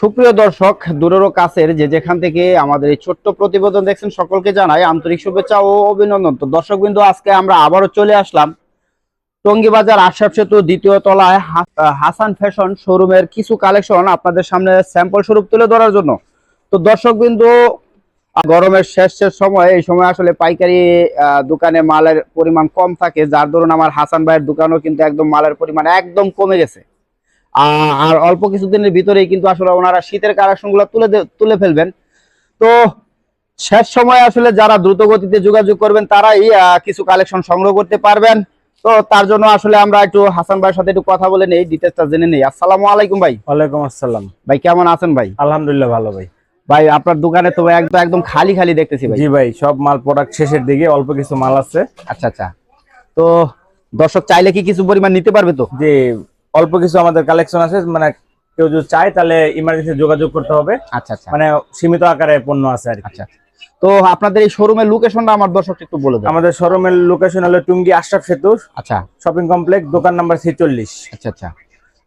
সুপ্রিয় দর্শক দূরেরও কাছের যে যেখান থেকে আমাদের এই ছোট্ট প্রতিবেদন দেখছেন, সকলকে জানাই আন্তরিক শুভেচ্ছা ও অভিনন্দন। তো দর্শক বিন্দু আজকে আমরা আবারও চলে আসলাম টঙ্গী বাজার সেতু দ্বিতীয় তলায় হাসান ফ্যাশন শোরুমের কিছু কালেকশন আপনাদের সামনে স্যাম্পল স্বরূপ তুলে ধরার জন্য। তো দর্শক বিন্দু গরমের শেষ শেষ সময়, এই সময় আসলে পাইকারি দোকানে মালের পরিমাণ কম থাকে, যার দরুন আমার হাসান ভাইয়ের দোকানও কিন্তু একদম মালের পরিমাণ একদম কমে গেছে। আর অল্প কিছুদিনের ভিতরেই কিন্তু আসলে ওনারা শীতের কালেকশনগুলো তুলে তুলে ফেলবেন। তো শেষ সময় আসলে যারা দ্রুত গতিতে যোগাযোগ করবেন তারাই কিছু কালেকশন সংগ্রহ করতে পারবেন। তো তার জন্য আসলে আমরা একটু হাসান ভাইয়ের সাথে একটু কথা বলে নেই ডিটেলসটা জেনে নেই। আসসালামু আলাইকুম ভাই। ওয়ালাইকুম আসসালাম। ভাই কেমন আছেন ভাই? আলহামদুলিল্লাহ ভালো ভাই। ভাই আপনার দোকানে তো একদম একদম খালি খালি দেখতেছি ভাই। জি ভাই সব মাল প্রোডাক্ট শেষের দিকে অল্প কিছু মাল আছে। আচ্ছা আচ্ছা। তো দর্শক চাইলে কি কিছু পরিমাণ নিতে পারবে তো? যে অল্প কিছু আমাদের কালেকশন আছে মানে কেউ যদি চায় তাহলে ইমার্জেন্সি যোগাযোগ করতে হবে। আচ্ছা আচ্ছা। মানে সীমিত আকারে পণ্য আছে আর আচ্ছা তো আপনাদের এই শোরুমের লোকেশনটা আমার দর্শক একটু বলে দেন। আমাদের শোরুমের লোকেশন হলো টুঙ্গি আশরাফ সেতু আচ্ছা। শপিং কমপ্লেক্স দোকান নাম্বার ছেচল্লিশ। আচ্ছা আচ্ছা।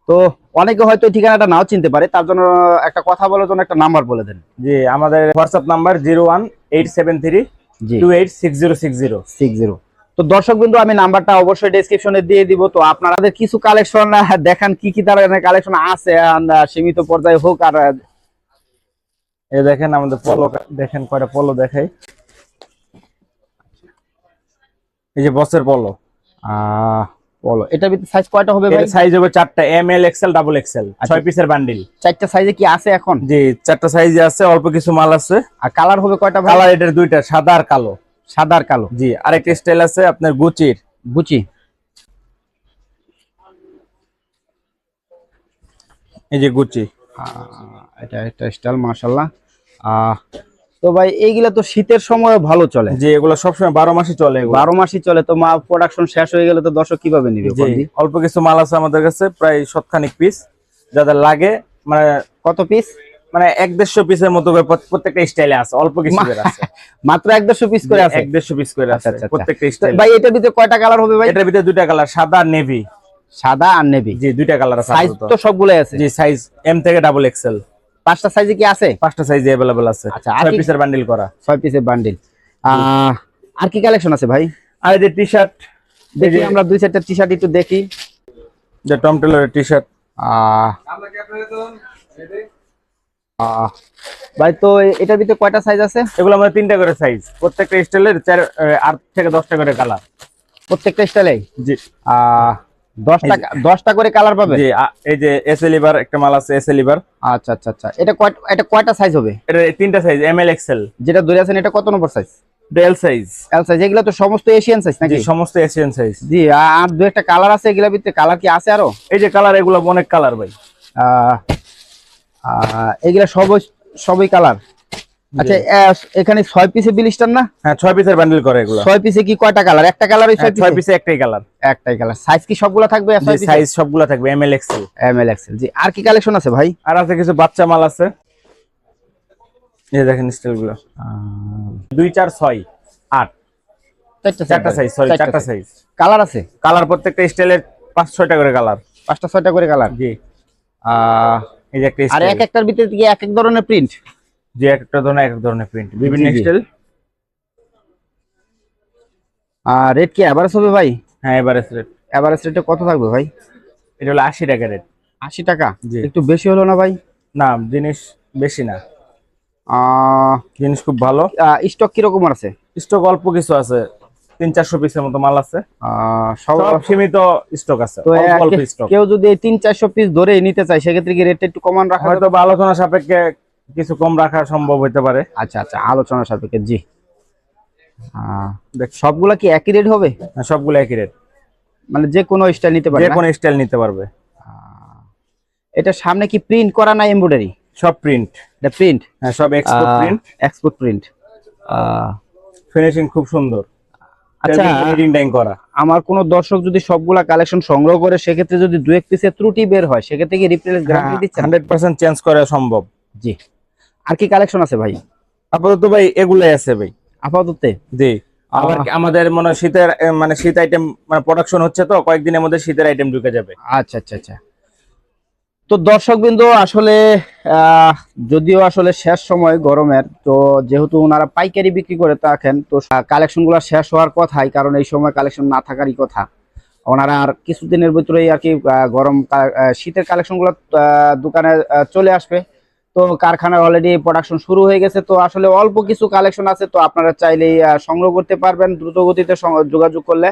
তো অনেকে হয়তো ঠিকানাটা নাও চিনতে পারে তার জন্য একটা কথা বলার জন্য একটা নাম্বার বলে দেন। জি আমাদের WhatsApp number zero one eight seven three জি। Two eight six zero six zero. Six zero. তো দর্শক বিন্দু আমি নাম্বারটা অবশ্যই ডেসক্রিপশনে দিয়ে দিব। তো আপনাদের কিছু কালেকশন দেখান কি কি ধরনের কালেকশন আছে সীমিত পর্যায়ে হোক আর এই দেখেন আমাদের পলো দেখেন কয়টা পলো দেখাই। এই যে বসের পলো আহ, বলো এটা সাইজ কয়টা হবে ভাই? সাইজ হবে চারটা M L XL double XL. ছয় পিসের বান্ডিল চারটা সাইজে কি আছে এখন? জি চারটা সাইজে আছে অল্প কিছু মাল আছে। আর কালার হবে কয়টা কালার এটার দুইটা সাদা আর কালো। সাদা আর কালো। জি আরেকটা স্টাইল আছে আপনার গুচির। বুঝি এই যে গুচি। এটা একটা স্টাইল মাশাল্লাহ আহ তো ভাই এইগুলা তো শীতের সময় ভালো চলে। যে এগুলো সবসময় বারো মাসই চলে বারো মাসই চলে তো মা প্রোডাকশন শেষ হয়ে গেলে তো দর্শক কীভাবে নিবে অল্প কিছু মাল আছে আমাদের কাছে প্রায় সৎখানিক পিস যাদের লাগে মানে কত পিস মানে এক দেড়শো পিসের মতো প্রত- প্রত্যেকটা স্টাইলে আছে অল্প কিছু আছে। মাত্র এক দেড়শো পিস করে আছে? এক দেড়শো পিস করে আছে আচ্ছা, আচ্ছা, প্রত্যেকটা স্টাইল ভাই এটার ভিতরে কয়টা কালার হবে ভাই? এটার ভিতরে দুইটা কালার সাদা আর নেভি সাদা আর নেভি জি দুইটা কালার আছে সাইজ। তো সবগুলোই আছে? জি সাইজ এম থেকে ডাবল এক্সেল পাঁচটা সাইজে কি আছে? পাঁচটা সাইজ অ্যাভেলেবল আছে। আচ্ছা, ছয় পিসের বান্ডিল করা। ছয় পিসের বান্ডিল আর কি কালেকশন আছে ভাই? আর এই যে টি শার্ট দেখি আমরা দুই চারটা টি শার্ট একটু দেখি। যে টম টেলরের টি শার্ট আহ, আহ, ভাই তো এটার ভিতরে কয়টা সাইজ আছে? এগুলো আমাদের তিনটা করে সাইজ প্রত্যেকটা স্টাইলের চার আট থেকে দশটা করে কালার প্রত্যেকটা স্টাইলে জি। দশটা দশটা করে কালার পাবে? জি এই যে এস লিভার একটা মাল আছে এস লিভার আচ্ছা আচ্ছা আচ্ছা। এটা কয় এটা কয়টা সাইজ হবে? এটা তিনটা সাইজ এম এল এক্সেল যেটা ধরে আছেন এটা কত নম্বর সাইজ ডেল সাইজ এল সাইজ এগুলো তো সমস্ত এশিয়ান সাইজ নাকি? সমস্ত এশিয়ান সাইজ জি আর দু একটা কালার আছে এগুলোর ভিতরে কালার কি আছে আরও? এই যে কালার এগুলো অনেক কালার ভাই। আহ, এগুলা সবই সবই কালার। আচ্ছা এখানে ছয় পিসে বিলিস্টার না? হ্যাঁ ছয় পিসের বান্ডিল করে এগুলো। ছয় পিসে কি কয়টা কালার? একটা কালার হ্যাঁ, ছয় পিসে একটাই কালার। একটাই কালার। সাইজ কি সবগুলো থাকবে সাইজ সবগুলো থাকবে M L XL M L XL জি আর কি কালেকশন আছে ভাই? আর আছে কিছু বাচ্চা মাল আছে। এই দেখেন স্টাইলগুলো। দুই চার ছয় আট। চারটা সাইজ সরি চারটা সাইজ কালার আছে? কালার প্রত্যেকটা স্টাইলের পাঁচ ছয়টা করে কালার পাঁচটা ছয়টা করে কালার জি। আহ, এই যে একটা আর এক একটার ভিতরে কি এক এক ধরনের প্রিন্ট যে এক একটা ধরনের এক এক ধরনের প্রিন্ট বিভিন্ন। স্টাইল আর রেট কি? এভারেজ হবে ভাই? হ্যাঁ এবারে রেট এভারেজ রেটে কত থাকবে ভাই? এটা হলো আশি টাকা রেট আশি টাকা। একটু বেশি হলো না ভাই? না জিনিস বেশি না। জিনিস খুব ভালো। স্টক কীরকম আছে? স্টক অল্প কিছু আছে। তিন চারশো পিসের মতো মাল আছে। সব সীমিত স্টক আছে কেউ যদি এই তিন চারশো পিস ধরে নিতে চায় সেক্ষেত্রে কি রেটটা একটু কমান রাখা হয়তো আলোচনা সাপেক্ষে কিছু কম রাখা সম্ভব হতে পারে। আচ্ছা আচ্ছা আলোচনা সাপেক্ষে জি। সবগুলা কি একই রেট হবে? হ্যাঁ, সবগুলো একই রেট মানে যে কোনো স্টাইল নিতে পারে যে কোনো স্টাইল নিতে পারবে। এটা সামনে কি প্রিন্ট করা না এমব্রয়ডারি সব প্রিন্ট এটা প্রিন্ট হ্যাঁ সব export print export print finishing খুব সুন্দর। আচ্ছা। করা। আমার কোন দর্শক যদি সবগুলা কালেকশন সংগ্রহ করে সেক্ষেত্রে যদি দু এক পিসের ত্রুটি বের হয় সেক্ষেত্রে কি রিপ্লেস গ্যারান্টি পার্সেন্ট চেঞ্জ করা সম্ভব। জি। আর কি কালেকশন আছে ভাই? আপাতত ভাই এগুলাই আছে ভাই। আপাতত? জি। আবার আমাদের মনে শীতের মানে শীত আইটেম মানে প্রোডাকশন হচ্ছে তো কয়েকদিনের মধ্যে শীতের আইটেম ঢুকে যাবে। আচ্ছা আচ্ছা আচ্ছা। তো দর্শক বিন্দু আসলে যদিও আসলে শেষ সময় গরমের, তো যেহেতু ওনারা পাইকারি বিক্রি করে থাকেন, তো কালেকশনগুলো শেষ হওয়ার কথাই, কারণ এই সময় কালেকশন না থাকারই কথা। ওনারা আর কিছুদিনের ভিতরেই আর কি গরম শীতের কালেকশনগুলো দোকানে চলে আসবে। তো কারখানায় অলরেডি প্রোডাকশন শুরু হয়ে গেছে, তো আসলে অল্প কিছু কালেকশন আছে, তো আপনারা চাইলেই সংগ্রহ করতে পারবেন দ্রুত গতিতে যোগাযোগ করলে।